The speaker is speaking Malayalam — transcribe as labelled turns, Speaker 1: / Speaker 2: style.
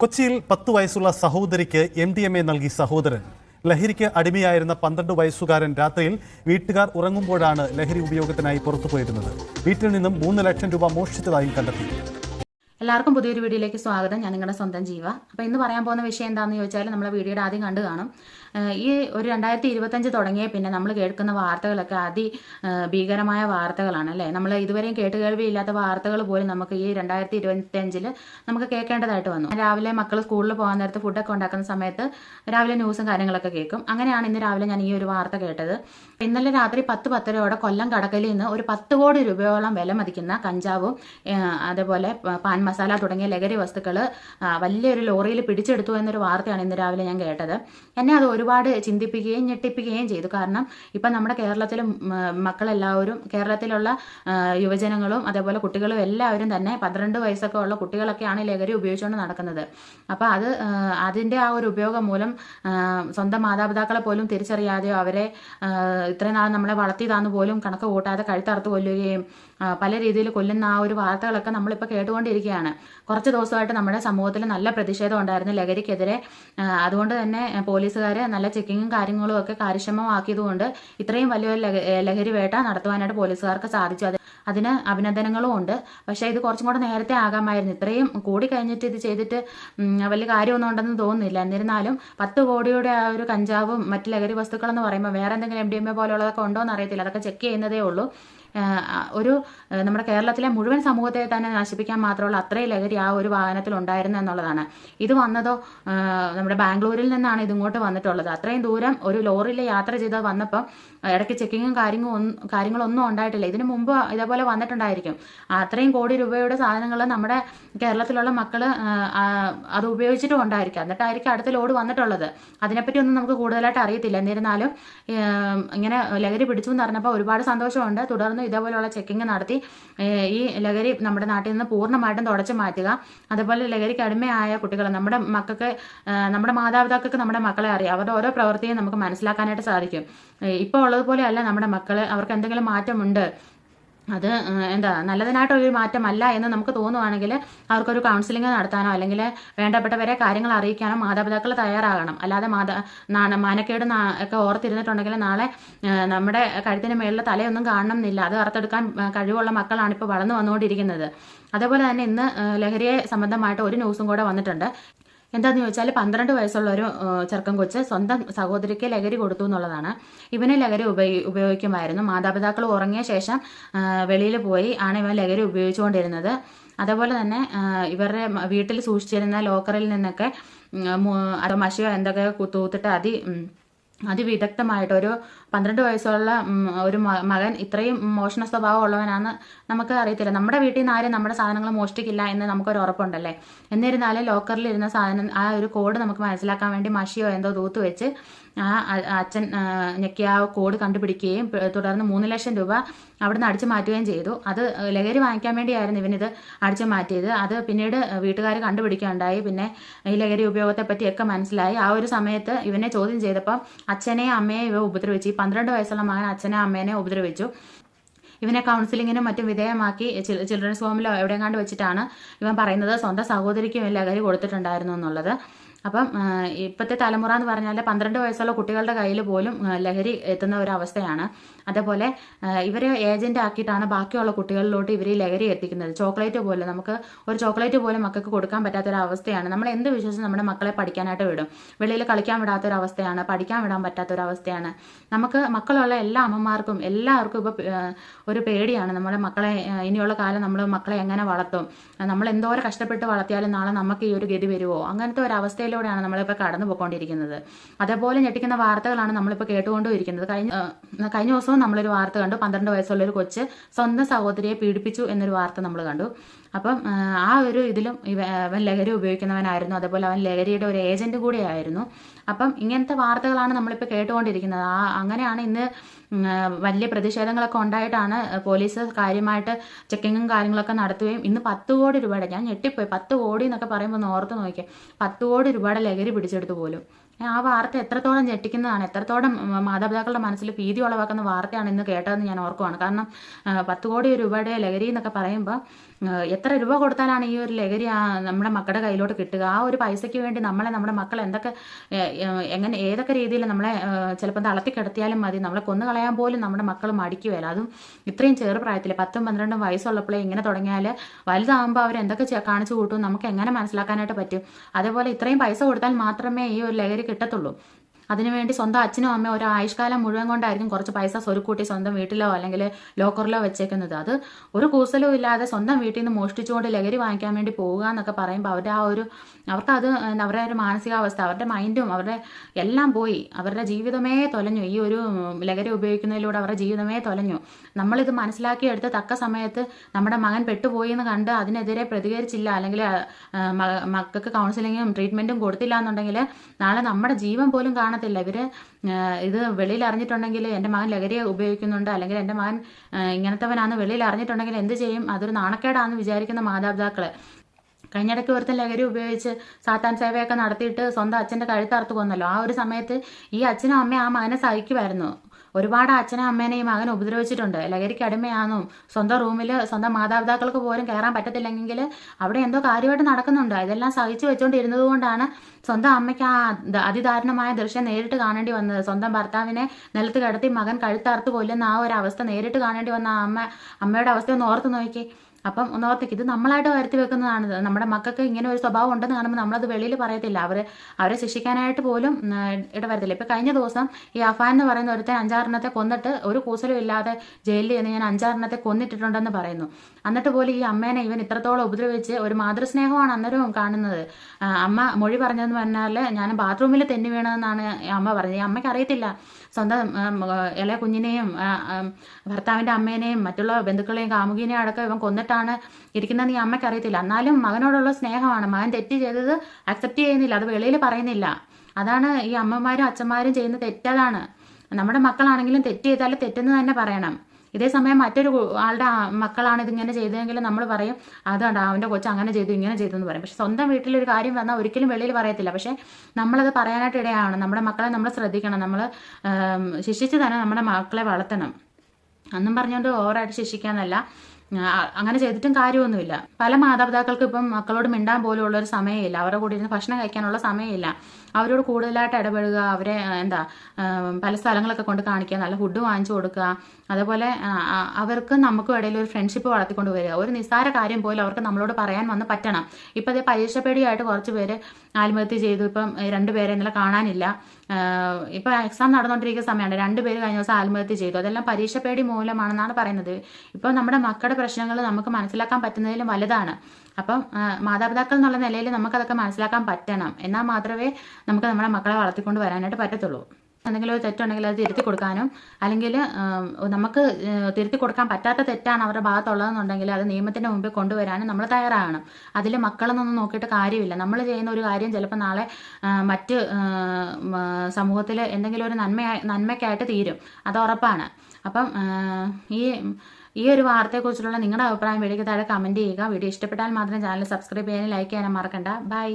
Speaker 1: കൊച്ചിയിൽ പത്ത് വയസ്സുള്ള സഹോദരിക്ക് എം ഡി എം എ നൽകി സഹോദരൻ. ലഹരിക്ക് അടിമയായിരുന്ന പന്ത്രണ്ട് വയസ്സുകാരൻ രാത്രിയിൽ വീട്ടുകാർ ഉറങ്ങുമ്പോഴാണ് ലഹരി ഉപയോഗത്തിനായി പുറത്തുപോയിരുന്നത്. വീട്ടിൽ നിന്നും മൂന്ന് ലക്ഷം രൂപ മോഷ്ടിച്ചതായും കണ്ടെത്തി.
Speaker 2: എല്ലാവർക്കും പുതിയൊരു വീഡിയോയിലേക്ക് സ്വാഗതം. ഞാൻ നിങ്ങളുടെ സ്വന്തം ജീവ. അപ്പോൾ ഇന്ന് പറയാൻ പോകുന്ന വിഷയം എന്താണെന്ന് ചോദിച്ചാൽ നമ്മളെ വീഡിയോയുടെ ആദ്യം കണ്ടു കാണും. ഈ ഒരു രണ്ടായിരത്തി ഇരുപത്തഞ്ച് തുടങ്ങിയ പിന്നെ നമ്മൾ കേൾക്കുന്ന വാർത്തകളൊക്കെ അതി ഭീകരമായ വാർത്തകളാണ് അല്ലേ? നമ്മൾ ഇതുവരെയും കേട്ടുകേൾവിയില്ലാത്ത വാർത്തകൾ പോലും നമുക്ക് ഈ രണ്ടായിരത്തി ഇരുപത്തഞ്ചിൽ നമുക്ക് കേൾക്കേണ്ടതായിട്ട് വന്നു. രാവിലെ മക്കൾ സ്കൂളിൽ പോകാൻ നേരത്ത് ഫുഡൊക്കെ ഉണ്ടാക്കുന്ന സമയത്ത് രാവിലെ ന്യൂസും കാര്യങ്ങളൊക്കെ കേൾക്കും. അങ്ങനെയാണ് ഇന്ന് രാവിലെ ഞാൻ ഈ ഒരു വാർത്ത കേട്ടത്. ഇന്നലെ രാത്രി പത്ത് പത്തരയോടെ കൊല്ലം കടക്കലിൽ നിന്ന് ഒരു പത്ത് കോടി രൂപയോളം വില മതിക്കുന്ന കഞ്ചാവും അതേപോലെ പാൻ മസാല തുടങ്ങിയ ലഹരി വസ്തുക്കൾ വലിയൊരു ലോറിയിൽ പിടിച്ചെടുത്തു എന്നൊരു വാർത്തയാണ് ഇന്ന് രാവിലെ ഞാൻ കേട്ടത്. എന്നെ അത് ഒരുപാട് ചിന്തിപ്പിക്കുകയും ഞെട്ടിപ്പിക്കുകയും ചെയ്തു. കാരണം ഇപ്പം നമ്മുടെ കേരളത്തിലെ മക്കളെല്ലാവരും കേരളത്തിലുള്ള യുവജനങ്ങളും അതേപോലെ കുട്ടികളും എല്ലാവരും തന്നെ പന്ത്രണ്ട് വയസ്സൊക്കെ ഉള്ള കുട്ടികളൊക്കെയാണ് ലഹരി ഉപയോഗിച്ചുകൊണ്ട് നടക്കുന്നത്. അപ്പോൾ അത് അതിന്റെ ആ ഒരു ഉപയോഗം മൂലം സ്വന്തം മാതാപിതാക്കളെ പോലും തിരിച്ചറിയാതെയോ അവരെ ഇത്രയും നാൾ നമ്മളെ വളർത്തിയതാന്ന് പോലും കണക്ക് കൂട്ടാതെ കഴുത്തറുത്ത് കൊല്ലുകയും പല രീതിയിൽ കൊല്ലുന്ന ആ ഒരു വാർത്തകളൊക്കെ നമ്മളിപ്പോൾ കേട്ടുകൊണ്ടിരിക്കുകയാണ്. കുറച്ച് ദിവസമായിട്ട് നമ്മുടെ സമൂഹത്തിൽ നല്ല പ്രതിഷേധം ഉണ്ടായിരുന്നു ലഹരിക്കെതിരെ. അതുകൊണ്ട് തന്നെ പോലീസുകാർ നല്ല ചെക്കിങ്ങും കാര്യങ്ങളും ഒക്കെ കാര്യക്ഷമമാക്കിയതുകൊണ്ട് ഇത്രയും വലിയൊരു ലഹ- ലഹരി വേട്ട നടത്തുവാനായിട്ട് പോലീസുകാർക്ക് സാധിച്ചു. അത് അതിന് അഭിനന്ദനങ്ങളും ഉണ്ട്. പക്ഷേ ഇത് കുറച്ചും കൂടെ നേരത്തെ ആകാമായിരുന്നു. ഇത്രയും കൂടി കഴിഞ്ഞിട്ട് ഇത് ചെയ്തിട്ട് വലിയ കാര്യമൊന്നും ഉണ്ടെന്ന് തോന്നുന്നില്ല. എന്നിരുന്നാലും പത്ത് കോടിയുടെ ആ ഒരു കഞ്ചാവും മറ്റ് ലഹരി വസ്തുക്കളെന്ന് പറയുമ്പോൾ വേറെ എന്തെങ്കിലും എം ഡി എം എ പോലുള്ളതൊക്കെ ഉണ്ടോ എന്ന് അറിയത്തില്ല. അതൊക്കെ ചെക്ക് ചെയ്യുന്നതേ ഉള്ളൂ. ഒരു നമ്മുടെ കേരളത്തിലെ മുഴുവൻ സമൂഹത്തെ തന്നെ നശിപ്പിക്കാൻ മാത്രമുള്ള അത്രയും ലഹരി ആ ഒരു വാഹനത്തിൽ ഉണ്ടായിരുന്നു എന്നുള്ളതാണ്. ഇത് വന്നതോ നമ്മുടെ ബാംഗ്ലൂരിൽ നിന്നാണ് ഇതിങ്ങോട്ട് വന്നിട്ടുള്ളത്. അത്രയും ദൂരം ഒരു ലോറിയിൽ യാത്ര ചെയ്ത് വന്നപ്പോൾ ഇടയ്ക്ക് ചെക്കിങ്ങും കാര്യങ്ങളും കാര്യങ്ങളൊന്നും ഉണ്ടായിട്ടില്ല. ഇതിനു മുമ്പ് ഇതേപോലെ വന്നിട്ടുണ്ടായിരിക്കും. അത്രയും കോടി രൂപയുടെ സാധനങ്ങൾ നമ്മുടെ കേരളത്തിലുള്ള മക്കൾ അത് ഉപയോഗിച്ചിട്ടും ഉണ്ടായിരിക്കും. എന്നിട്ടായിരിക്കും അടുത്ത ലോഡ് വന്നിട്ടുള്ളത്. അതിനെപ്പറ്റി ഒന്നും നമുക്ക് കൂടുതലായിട്ട് അറിയത്തില്ല. എന്നിരുന്നാലും ഇങ്ങനെ ലഹരി പിടിച്ചു എന്ന് പറഞ്ഞപ്പോൾ ഒരുപാട് സന്തോഷമുണ്ട്. തുടർന്ന് ഇതേപോലെയുള്ള ചെക്കിങ് നടത്തി ഈ ലഹരി നമ്മുടെ നാട്ടിൽ നിന്ന് പൂർണമായിട്ടും തുടച്ചു മാറ്റുക. അതുപോലെ ലഹരിക്ക് അടിമയായ കുട്ടികൾ നമ്മുടെ മക്കൾക്ക് നമ്മുടെ മാതാപിതാക്കൾക്ക് നമ്മുടെ മക്കളെ അറിയാം. അവരുടെ ഓരോ പ്രവൃത്തിയും നമുക്ക് മനസ്സിലാക്കാനായിട്ട് സാധിക്കും. ഇപ്പോൾ ഉള്ളതുപോലെയല്ല നമ്മുടെ മക്കൾ അവർക്ക് എന്തെങ്കിലും മാറ്റമുണ്ട് അത് എന്താ നല്ലതിനായിട്ടൊരു മാറ്റമല്ല എന്ന് നമുക്ക് തോന്നുവാണെങ്കിൽ അവർക്കൊരു കൗൺസിലിംഗ് നടത്താനോ അല്ലെങ്കിൽ വേണ്ടപ്പെട്ടവരെ കാര്യങ്ങൾ അറിയിക്കാനോ മാതാപിതാക്കൾ തയ്യാറാകണം. അല്ലാതെ മാതാ മാനക്കേട് ഒക്കെ ഓർത്തിരുന്നിട്ടുണ്ടെങ്കിൽ നാളെ നമ്മുടെ കഴുത്തിന് മേളിൽ തലയൊന്നും കാണണമെന്നില്ല. അത് അറുത്തെടുക്കാൻ കഴിവുള്ള മക്കളാണ് ഇപ്പോൾ വളർന്നു വന്നുകൊണ്ടിരിക്കുന്നത്. അതേപോലെ തന്നെ ഇന്ന് ലഹരിയെ സംബന്ധമായിട്ട് ഒരു ന്യൂസും കൂടെ വന്നിട്ടുണ്ട്. എന്താന്ന് ചോദിച്ചാൽ പന്ത്രണ്ട് വയസ്സുള്ള ഒരു ചെറുക്കൻ കൊച്ച് സ്വന്തം സഹോദരിക്ക് ലഹരി കൊടുത്തു എന്നുള്ളതാണ്. ഇവന് ലഹരി ഉപയോഗി ഉപയോഗിക്കുമായിരുന്നു. മാതാപിതാക്കൾ ഉറങ്ങിയ ശേഷം വെളിയിൽ പോയി ആണ് ഇവൻ ലഹരി ഉപയോഗിച്ചുകൊണ്ടിരുന്നത്. അതേപോലെ തന്നെ ഇവരുടെ വീട്ടിൽ സൂക്ഷിച്ചിരുന്ന ലോക്കറിൽ നിന്നൊക്കെ മഷിയോ എന്തൊക്കെ തൂത്തിട്ട് അതി അതിവിദഗ്ധമായിട്ട് ഒരു പന്ത്രണ്ട് വയസ്സുള്ള ഒരു മകൻ ഇത്രയും മോഷണ സ്വഭാവം ഉള്ളവനാണെന്ന് നമുക്ക് അറിയത്തില്ല. നമ്മുടെ വീട്ടിൽ നിന്ന് ആരും നമ്മുടെ സാധനങ്ങൾ മോഷ്ടിക്കില്ല എന്ന് നമുക്കൊരു ഉറപ്പുണ്ടല്ലേ? എന്നിരുന്നാലും ലോക്കറിൽ ഇരുന്ന സാധനം ആ ഒരു കോഡ് നമുക്ക് മനസ്സിലാക്കാൻ വേണ്ടി മഷിയോ എന്തോ തൂത്ത് വെച്ച് ആ അച്ഛൻ ഞെക്കി ആ കോഡ് കണ്ടുപിടിക്കുകയും തുടർന്ന് മൂന്ന് ലക്ഷം രൂപ അവിടുന്ന് അടിച്ചു മാറ്റുകയും ചെയ്തു. അത് ലഹരി വാങ്ങിക്കാൻ വേണ്ടിയായിരുന്നു ഇവനിത് അടിച്ചു മാറ്റിയത്. അത് പിന്നീട് വീട്ടുകാർ കണ്ടുപിടിക്കുകയുണ്ടായി. പിന്നെ ഈ ലഹരി ഉപയോഗത്തെ പറ്റിയൊക്കെ മനസ്സിലായി. ആ ഒരു സമയത്ത് ഇവനെ ചോദ്യം ചെയ്തപ്പോൾ അച്ഛനെയും അമ്മയെയും ഇവ ഉപദ്രവിച്ചു. ഈ പന്ത്രണ്ട് വയസ്സുള്ള മകൻ അച്ഛനെ അമ്മേനെ ഉപദ്രവിച്ചു. ഇവനെ കൗൺസിലിങ്ങിനും മറ്റും വിധേയമാക്കി ചിൽ- ചിൽഡ്രൻസ് ഹോമിലോ എവിടെയെങ്ങാണ്ട് വെച്ചിട്ടാണ് ഇവൻ പറയുന്നത് സ്വന്തം സഹോദരിക്കും ലഹരി കൊടുത്തിട്ടുണ്ടായിരുന്നു എന്നുള്ളത്. അപ്പം ഇപ്പോഴത്തെ തലമുറ എന്ന് പറഞ്ഞാൽ പന്ത്രണ്ട് വയസ്സുള്ള കുട്ടികളുടെ കയ്യിൽ പോലും ലഹരി എത്തുന്ന ഒരു അവസ്ഥയാണ് അതേപോലെ ഇവരെ ഏജന്റ് ആക്കിയിട്ടാണ് ബാക്കിയുള്ള കുട്ടികളിലോട്ട് ഇവർ ഈ ലഹരി എത്തിക്കുന്നത്. ചോക്ലേറ്റ് പോലും നമുക്ക് ഒരു ചോക്ലേറ്റ് പോലും മക്കൾക്ക് കൊടുക്കാൻ പറ്റാത്തൊരവസ്ഥയാണ്. നമ്മൾ എന്ത് വിശ്വസിച്ച് നമ്മുടെ മക്കളെ പഠിക്കാനായിട്ട് വിടും? വെളിയിൽ കളിക്കാൻ വിടാത്തൊരവസ്ഥയാണ് പഠിക്കാൻ വിടാൻ പറ്റാത്തൊരവസ്ഥയാണ്. നമുക്ക് മക്കളുള്ള എല്ലാ അമ്മമാർക്കും എല്ലാവർക്കും ഇപ്പോൾ ഒരു പേടിയാണ്. നമ്മുടെ മക്കളെ ഇനിയുള്ള കാലം നമ്മൾ മക്കളെ എങ്ങനെ വളർത്തും? നമ്മൾ എന്തോരം കഷ്ടപ്പെട്ട് വളർത്തിയാലും നാളെ നമുക്ക് ഈ ഒരു ഗതി വരുമോ അങ്ങനത്തെ ഒരു അവസ്ഥയിലൂടെയാണ് നമ്മളിപ്പോൾ കടന്നു പോയിക്കൊണ്ടിരിക്കുന്നത്. അതേപോലെ ഞെട്ടിക്കുന്ന വാർത്തകളാണ് നമ്മളിപ്പോൾ കേട്ടുകൊണ്ടിരിക്കുന്നത് കഴിഞ്ഞ ആ, കഴിഞ്ഞ ദിവസവും നമ്മളൊരു വാർത്ത കണ്ടു. പന്ത്രണ്ട് വയസ്സുള്ള ഒരു കൊച്ച് സ്വന്തം സഹോദരിയെ പീഡിപ്പിച്ചു എന്നൊരു വാർത്ത നമ്മൾ കണ്ടു. അപ്പം ആ, ഒരു ഇതിലും അവൻ ലഹരി ഉപയോഗിക്കുന്നവനായിരുന്നു. അതുപോലെ അവൻ ലഹരിയുടെ ഒരു ഏജന്റ് കൂടിയായിരുന്നു. അപ്പം ഇങ്ങനത്തെ വാർത്തകളാണ് നമ്മളിപ്പോൾ കേട്ടുകൊണ്ടിരിക്കുന്നത്. ആ അങ്ങനെയാണ് ഇന്ന് വലിയ പ്രതിഷേധങ്ങളൊക്കെ ഉണ്ടായിട്ടാണ് പോലീസ് കാര്യമായിട്ട് ചെക്കിങ്ങും കാര്യങ്ങളൊക്കെ നടത്തുകയും ഇന്ന് പത്ത് കോടി രൂപയുടെ ഞാൻ ഞെട്ടിപ്പോയി. പത്ത് കോടി എന്നൊക്കെ പറയുമ്പോൾ ഒന്ന് ഓർത്ത് നോക്കിയാൽ പത്ത് കോടി രൂപയുടെ ലഹരി പിടിച്ചെടുത്തു പോലും. ആ വാർത്ത എത്രത്തോളം ഞെട്ടിക്കുന്നതാണ് എത്രത്തോളം മാതാപിതാക്കളുടെ മനസ്സിൽ ഭീതി ഉളവാക്കുന്ന വാർത്തയാണ് ഇന്ന് കേട്ടതെന്ന് ഞാൻ ഓർക്കുവാണ്. കാരണം പത്ത് കോടി രൂപയുടെ ലഹരി എന്നൊക്കെ പറയുമ്പോൾ എത്ര രൂപ കൊടുത്താലാണ് ഈ ഒരു ലഹരി നമ്മുടെ മക്കളുടെ കയ്യിലോട്ട് കിട്ടുക? ആ ഒരു പൈസയ്ക്ക് വേണ്ടി നമ്മളെ നമ്മുടെ മക്കൾ എന്തൊക്കെ എങ്ങനെ ഏതൊക്കെ രീതിയിൽ നമ്മളെ ചിലപ്പോൾ തളത്തി കിടത്തിയാലും മതി. നമ്മളെ കൊന്നുകളയാൻ പോലും നമ്മുടെ മക്കൾ മടിക്കുകയില്ല അതും ഇത്രയും ചെറുപ്രായത്തിൽ പത്തും പന്ത്രണ്ടും വയസ്സുള്ളപ്പോഴേ ഇങ്ങനെ തുടങ്ങിയാൽ വലുതാകുമ്പോൾ അവർ എന്തൊക്കെ കാണിച്ചു കൂട്ടും? നമുക്ക് എങ്ങനെ മനസ്സിലാക്കാനായിട്ട് പറ്റും? അതേപോലെ ഇത്രയും പൈസ കൊടുത്താൽ മാത്രമേ ഈ ഒരു ലഹരി കിട്ടത്തുള്ളൂ. അതിനുവേണ്ടി സ്വന്തം അച്ഛനും അമ്മയും ഒരു ആയുഷ്കാലം മുഴുവൻ കൊണ്ടായിരിക്കും കുറച്ച് പൈസ സ്വരുക്കൂട്ടി സ്വന്തം വീട്ടിലോ അല്ലെങ്കിൽ ലോക്കറിലോ വെച്ചേക്കുന്നത്. അത് ഒരു കൂസലും ഇല്ലാതെ സ്വന്തം വീട്ടിൽ നിന്ന് മോഷ്ടിച്ചുകൊണ്ട് ലഹരി വാങ്ങിക്കാൻ വേണ്ടി പോവുക എന്നൊക്കെ പറയുമ്പോൾ അവരുടെ ആ ഒരു അവർക്ക് അത് അവരുടെ ഒരു മാനസികാവസ്ഥ അവരുടെ മൈൻഡും അവരുടെ എല്ലാം പോയി. അവരുടെ ജീവിതമേ തൊലഞ്ഞു. ഈ ഒരു ലഹരി ഉപയോഗിക്കുന്നതിലൂടെ അവരുടെ ജീവിതമേ തൊലഞ്ഞു. നമ്മളിത് മനസ്സിലാക്കിയെടുത്ത് തക്ക സമയത്ത് നമ്മുടെ മകൻ പെട്ടുപോയി എന്ന് കണ്ട് അതിനെതിരെ പ്രതികരിച്ചില്ല അല്ലെങ്കിൽ മക്കൾക്ക് കൗൺസിലിങ്ങും ട്രീറ്റ്മെന്റും കൊടുത്തില്ല എന്നുണ്ടെങ്കിൽ നാളെ നമ്മുടെ ജീവൻ പോലും കാണത്തില്ല. ഇവർ ഇത് വെളിയിൽ അറിഞ്ഞിട്ടുണ്ടെങ്കിൽ എന്റെ മകൻ ലഹരി ഉപയോഗിക്കുന്നുണ്ട്. അല്ലെങ്കിൽ എന്റെ മകൻ ഇങ്ങനത്തവനാന്ന് വെളിയിൽ അറിഞ്ഞിട്ടുണ്ടെങ്കിൽ എന്ത് ചെയ്യും? അതൊരു നാണക്കേടാന്ന് വിചാരിക്കുന്ന മാതാപിതാക്കൾ. കഴിഞ്ഞിടയ്ക്ക് ഒരുത്തൻ ലഹരി ഉപയോഗിച്ച് സാത്താൻ സേവയൊക്കെ നടത്തിയിട്ട് സ്വന്തം അച്ഛന്റെ കഴുത്തറുത്ത് കൊന്നല്ലോ. ആ ഒരു സമയത്ത് ഈ അച്ഛനും അമ്മയും ആ മകനെ സഹിക്കുമായിരുന്നു. ഒരുപാട് അച്ഛനും അമ്മേനെയും മകനും ഉപദ്രവിച്ചിട്ടുണ്ട്. ലഹരിക്ക് അടിമയാണെന്നും സ്വന്തം റൂമിൽ സ്വന്തം മാതാപിതാക്കൾക്ക് പോലും കയറാൻ പറ്റത്തില്ലെങ്കിൽ അവിടെ എന്തോ കാര്യമായിട്ട് നടക്കുന്നുണ്ട്. ഇതെല്ലാം സഹിച്ചു വെച്ചുകൊണ്ടിരുന്നത് കൊണ്ടാണ് സ്വന്തം അമ്മയ്ക്ക് ആ അതിദാരുണമായ ദൃശ്യം നേരിട്ട് കാണേണ്ടി വന്നത്. സ്വന്തം ഭർത്താവിനെ നിലത്ത് കിടത്തി മകൻ കഴുത്തറുത്ത് കൊല്ലുന്ന ആ ഒരു അവസ്ഥ നേരിട്ട് കാണേണ്ടി വന്ന ആ അമ്മ അമ്മയുടെ അവസ്ഥ ഒന്ന് ഓർത്ത് നോക്കി അപ്പം ഒന്നാമത്തേക്ക് ഇത് നമ്മളായിട്ട് വരുത്തി വെക്കുന്നതാണ്. നമ്മുടെ മക്കൾക്ക് ഇങ്ങനെ ഒരു സ്വഭാവം ഉണ്ടെന്ന് കാണുമ്പോൾ നമ്മളത് വെളിയിൽ പറയത്തില്ല. അവർ അവരെ ശിക്ഷിക്കാനായിട്ട് പോലും ഇടവരത്തില്ല. ഇപ്പം കഴിഞ്ഞ ദിവസം ഈ അഫാൻ എന്ന് പറയുന്ന ഒരുത്തൻ അഞ്ചാറെണ്ണത്തെ കൊന്നിട്ട് ഒരു കൂസലും ഇല്ലാതെ ജയിലിൽ നിന്ന് ഞാൻ അഞ്ചാറെണ്ണത്തെ കൊന്നിട്ടിട്ടുണ്ടെന്ന് പറയുന്നു. എന്നിട്ട് പോലും ഈ അമ്മേനെ ഇവൻ ഇത്രത്തോളം ഉപദ്രവിച്ച് ഒരു മാതൃസ്നേഹമാണ് അന്നേരവും കാണുന്നത്. അമ്മ മൊഴി പറഞ്ഞതെന്ന് പറഞ്ഞാൽ ഞാൻ ബാത്റൂമിൽ തെന്നി വീണതെന്നാണ് അമ്മ പറഞ്ഞത്. ഈ അമ്മയ്ക്ക് അറിയത്തില്ല. സ്വന്തം ഇളയ കുഞ്ഞിനെയും ഭർത്താവിന്റെ അമ്മേനെയും മറ്റുള്ള ബന്ധുക്കളെയും കാമുകിനെയും അടക്കം ഇവൻ കൊന്നിട്ടാണ് ഇരിക്കുന്നതെന്ന് ഈ അമ്മയ്ക്ക് അറിയത്തില്ല. എന്നാലും മകനോടുള്ള സ്നേഹമാണ്. മകൻ തെറ്റ് ചെയ്തത് അക്സെപ്റ്റ് ചെയ്യുന്നില്ല. അത് വെളിയിൽ പറയുന്നില്ല. അതാണ് ഈ അമ്മമാരും അച്ഛന്മാരും ചെയ്യുന്ന തെറ്റതാണ്. നമ്മുടെ മക്കളാണെങ്കിലും തെറ്റ് ചെയ്താൽ തെറ്റെന്ന് തന്നെ പറയണം. ഇതേ സമയം മറ്റൊരു ആളുടെ മക്കളാണ് ഇതിങ്ങനെ ചെയ്തതെങ്കിൽ നമ്മൾ പറയും അതുകൊണ്ട് അവന്റെ കൊച്ചു അങ്ങനെ ചെയ്തു ഇങ്ങനെ ചെയ്തു എന്ന് പറയും. പക്ഷെ സ്വന്തം വീട്ടിലൊരു കാര്യം വന്നാൽ ഒരിക്കലും വെളിയിൽ പറയത്തില്ല. പക്ഷെ നമ്മളത് പറയാനായിട്ട് ഇടയാണ്. നമ്മുടെ മക്കളെ നമ്മൾ ശ്രദ്ധിക്കണം. നമ്മൾ ശിക്ഷിച്ച് തന്നെ നമ്മുടെ മക്കളെ വളർത്തണം. അന്നും പറഞ്ഞുകൊണ്ട് ഓവറായിട്ട് ശിക്ഷിക്കാന്നല്ല. അങ്ങനെ ചെയ്തിട്ടും കാര്യമൊന്നുമില്ല. പല മാതാപിതാക്കൾക്കും ഇപ്പം മക്കളോട് മിണ്ടാൻ പോലും ഉള്ള ഒരു സമയമില്ല. അവരുടെ കൂടെ ഇരുന്ന് ഭക്ഷണം കഴിക്കാനുള്ള സമയമില്ല. അവരോട് കൂടുതലായിട്ട് ഇടപെടുക അവരെ എന്താ പല സ്ഥലങ്ങളൊക്കെ കൊണ്ട് കാണിക്കുക നല്ല ഫുഡ് വാങ്ങിച്ചു കൊടുക്കുക. അതേപോലെ അവർക്ക് നമുക്കും ഇടയിൽ ഒരു ഫ്രണ്ട്ഷിപ്പ് വളർത്തിക്കൊണ്ട് വരിക. ഒരു നിസ്സാര കാര്യം പോലും അവർക്ക് നമ്മളോട് പറയാൻ വന്ന് പറ്റണം. ഇപ്പം അതേ പരീക്ഷ പേടിയായിട്ട് കുറച്ച് പേര് ആത്മഹത്യ ചെയ്തു. ഇപ്പം രണ്ടുപേരെ ഇന്നലെ കാണാനില്ല. ഇപ്പം ഇപ്പൊ എക്സാം നടന്നുകൊണ്ടിരിക്കുന്ന സമയമാണ്. രണ്ടുപേര് കഴിഞ്ഞ ദിവസം ആത്മഹത്യ ചെയ്തു. അതെല്ലാം പരീക്ഷ പേടി മൂലമാണെന്നാണ് പറയുന്നത്. ഇപ്പോൾ നമ്മുടെ മക്കളുടെ പ്രശ്നങ്ങൾ നമുക്ക് മനസ്സിലാക്കാൻ പറ്റുന്നതിലും വലുതാണ്. അപ്പം മാതാപിതാക്കൾ എന്നുള്ള നിലയിൽ നമുക്കതൊക്കെ മനസ്സിലാക്കാൻ പറ്റണം. എന്നാൽ മാത്രമേ നമുക്ക് നമ്മുടെ മക്കളെ വളർത്തിക്കൊണ്ട് വരാനായിട്ട് പറ്റത്തുള്ളൂ. എന്തെങ്കിലും ഒരു തെറ്റുണ്ടെങ്കിൽ അത് തിരുത്തി കൊടുക്കാനും അല്ലെങ്കിൽ നമുക്ക് തിരുത്തി കൊടുക്കാൻ പറ്റാത്ത തെറ്റാണ് അവരുടെ ഭാഗത്തുള്ളതെന്നുണ്ടെങ്കിൽ അത് നിയമത്തിന്റെ മുമ്പിൽ കൊണ്ടുവരാനും നമ്മൾ തയ്യാറാകണം. അതിൽ മക്കളെന്നൊന്നും നോക്കിയിട്ട് കാര്യമില്ല. നമ്മൾ ചെയ്യുന്ന ഒരു കാര്യം ചിലപ്പോൾ നാളെ മറ്റ് സമൂഹത്തിൽ എന്തെങ്കിലും ഒരു നന്മ നന്മയ്ക്കായിട്ട് തീരും. അത് ഉറപ്പാണ്. അപ്പം ഈ ഈ ഒരു വാർത്തയെക്കുറിച്ചുള്ള നിങ്ങളുടെ അഭിപ്രായം വീഡിയോയ്ക്ക് താഴെ കമന്റ് ചെയ്യുക. വീഡിയോ ഇഷ്ടപ്പെട്ടാൽ മാത്രം ചാനൽ സബ്സ്ക്രൈബ് ചെയ്യാനും ലൈക്ക് ചെയ്യാനും മറക്കണ്ട. ബൈ